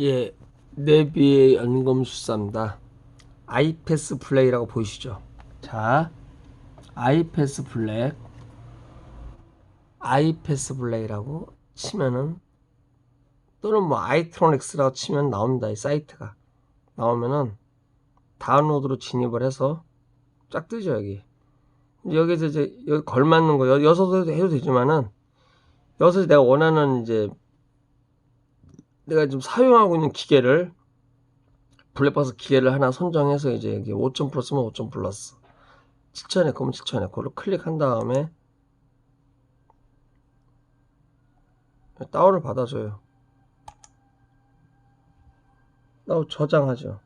예, 네비의 연금술사입니다. 아이패스 플레이라고 보이시죠? 자, 아이패스 블랙, 아이패스 블레이라고 치면은 또는 뭐 아이트로닉스라고 치면 나옵니다. 이 사이트가 나오면은 다운로드로 진입을 해서 쫙 뜨죠 여기. 여기서 이제 여기 걸맞는 거 여- 여기서도 해도 되지만은 여기서 내가 원하는 이제 내가 지금 사용하고 있는 기계를 블랙박스 기계를 하나 선정해서 이제 여기 5점 플러스면 5점 플러스 7천에 그러면 7천에 그걸로 클릭한 다음에 다운을 받아줘요. 다운 저장하죠.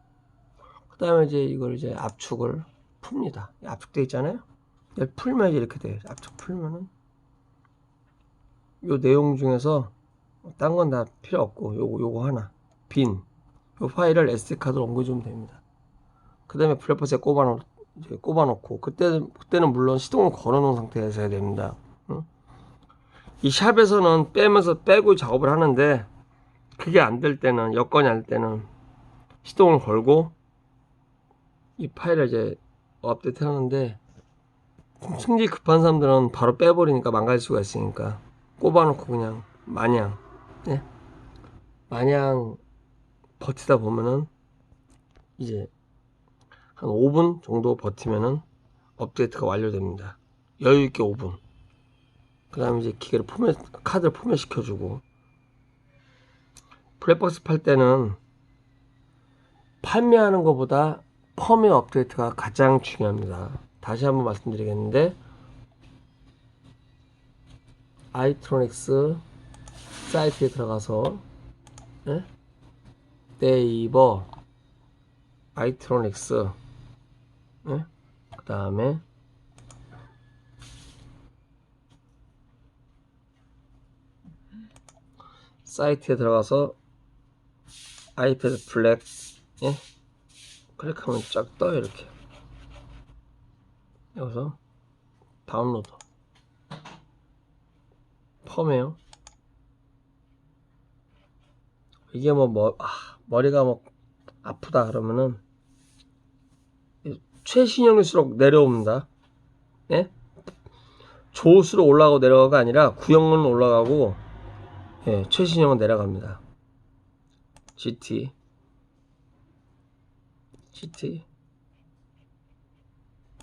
그 다음에 이제 이걸 이제 압축을 풉니다. 압축돼 있잖아요. 이걸 풀면 이제 이렇게 돼요. 압축 풀면은 요 내용 중에서 딴 건 다 필요 없고 요거 요거 하나 빈 요 파일을 SD카드로 옮겨주면 됩니다. 그 다음에 블랙박스에 꼽아놓, 꼽아놓고, 그때는, 그때는 물론 시동을 걸어놓은 상태에서 해야 됩니다. 응? 이 샵에서는 빼면서 빼고 작업을 하는데, 그게 안 될 때는, 여건이 안 될 때는, 시동을 걸고, 이 파일을 이제 업데이트 하는데, 승질 급한 사람들은 바로 빼버리니까 망가질 수가 있으니까, 꼽아놓고 그냥, 마냥, 예? 마냥, 버티다 보면은 이제 한 5분 정도 버티면은 업데이트가 완료됩니다. 여유 있게 5분. 그 다음에 이제 기계를 포맷, 카드를 포맷 시켜주고 블랙박스 팔 때는 판매하는 것보다 펌웨어 업데이트가 가장 중요합니다. 다시 한번 말씀드리겠는데 아이트로닉스 사이트에 들어가서 예? 네이버 아이트로닉스 네? 그 다음에 사이트에 들어가서 아이패드 블랙 예? 클릭하면 쫙 떠요 이렇게 여기서 다운로드 펌웨어 이게 뭐, 뭐 아, 머리가 뭐 아프다 그러면은 최신형일수록 내려옵니다. 예? 조수로 올라가고 내려가가 아니라 구형은 올라가고 예, 최신형은 내려갑니다. GT GT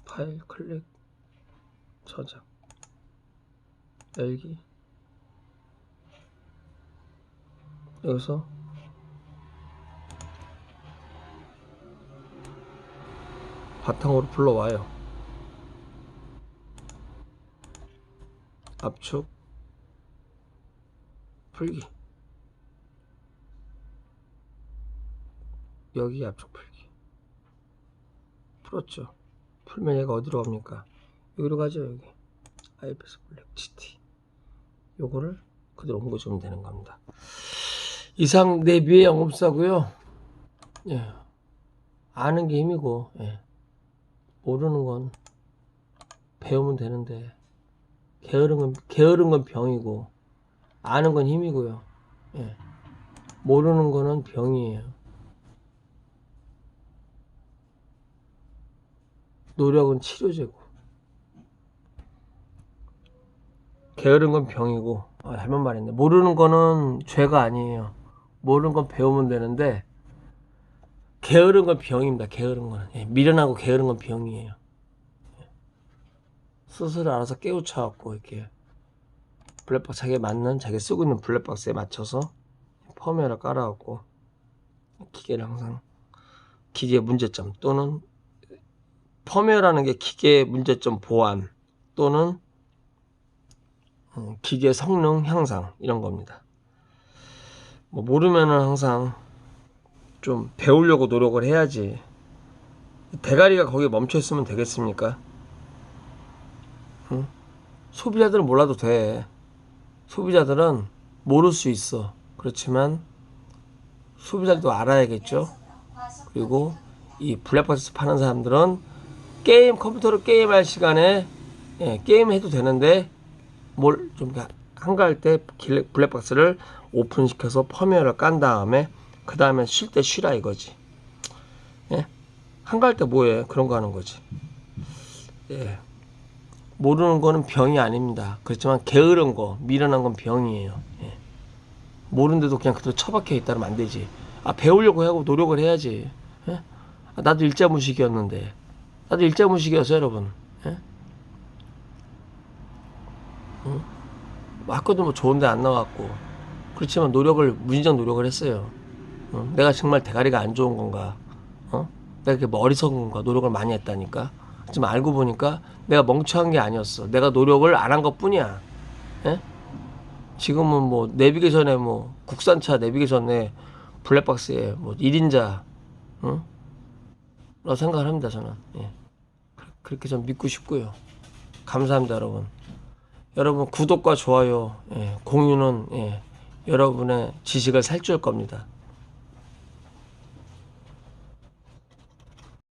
파일 클릭 저장 열기 여기서 바탕으로 불러와요. 압축, 풀기. 여기 압축 풀기. 풀었죠. 풀면 얘가 어디로 갑니까? 여기로 가죠, 여기. 아이패스 블랙 GT. 요거를 그대로 옮겨주면 되는 겁니다. 이상 내비의 영업사고요. 예. 아는 게 힘이고, 예. 모르는 건 배우면 되는데 게으른 건 게으른 건 병이고 아는 건 힘이고요. 예. 모르는 거는 병이에요. 노력은 치료제고 게으른 건 병이고 아, 잘못 말했네. 모르는 거는 죄가 아니에요. 모르는 건 배우면 되는데 게으른 건 병입니다. 게으른 거는 예, 미련하고 게으른 건 병이에요. 예. 스스로 알아서 깨우쳐갖고 이렇게 블랙박스 자기에 맞는 자기 쓰고 있는 블랙박스에 맞춰서 펌웨어를 깔아갖고 기계를 항상 기계 문제점 또는 펌웨어라는 게 기계 문제점 보완 또는 음, 기계 성능 향상 이런 겁니다. 뭐 모르면은 항상 좀 배우려고 노력을 해야지. 대가리가 거기에 멈춰 있으면 되겠습니까? 응? 소비자들은 몰라도 돼. 소비자들은 모를 수 있어. 그렇지만 소비자들도 알아야겠죠. 그리고 이 블랙박스 파는 사람들은 게임 컴퓨터로 게임할 시간에 예, 게임 해도 되는데 뭘 좀 한가할 때 블랙박스를 오픈시켜서 펌웨어를 깐 다음에 그 다음에 쉴 때 쉬라 이거지. 예? 한가할 때 뭐해? 그런 거 하는 거지. 예. 모르는 거는 병이 아닙니다. 그렇지만 게으른 거, 미련한 건 병이에요. 예. 모르는데도 그냥 그대로 처박혀 있다면 안 되지. 아, 배우려고 하고 노력을 해야지. 예? 아, 나도 일자무식이었는데. 나도 일자무식이었어, 여러분. 예? 응? 뭐 학교도 뭐 좋은데 안 나왔고. 그렇지만 노력을, 무진장 노력을 했어요. 응? 내가 정말 대가리가 안 좋은 건가? 어? 내가 이렇게 어리석은 건가? 노력을 많이 했다니까? 하지만 알고 보니까 내가 멍청한 게 아니었어. 내가 노력을 안 한 것 뿐이야. 예? 지금은 뭐 내비게이션에 뭐 국산차 내비게이션에 블랙박스에 뭐 1인자 응? 라고 생각을 합니다 저는 예. 그- 그렇게 좀 믿고 싶고요 감사합니다 여러분 여러분 구독과 좋아요 예, 공유는 예, 여러분의 지식을 살줄 겁니다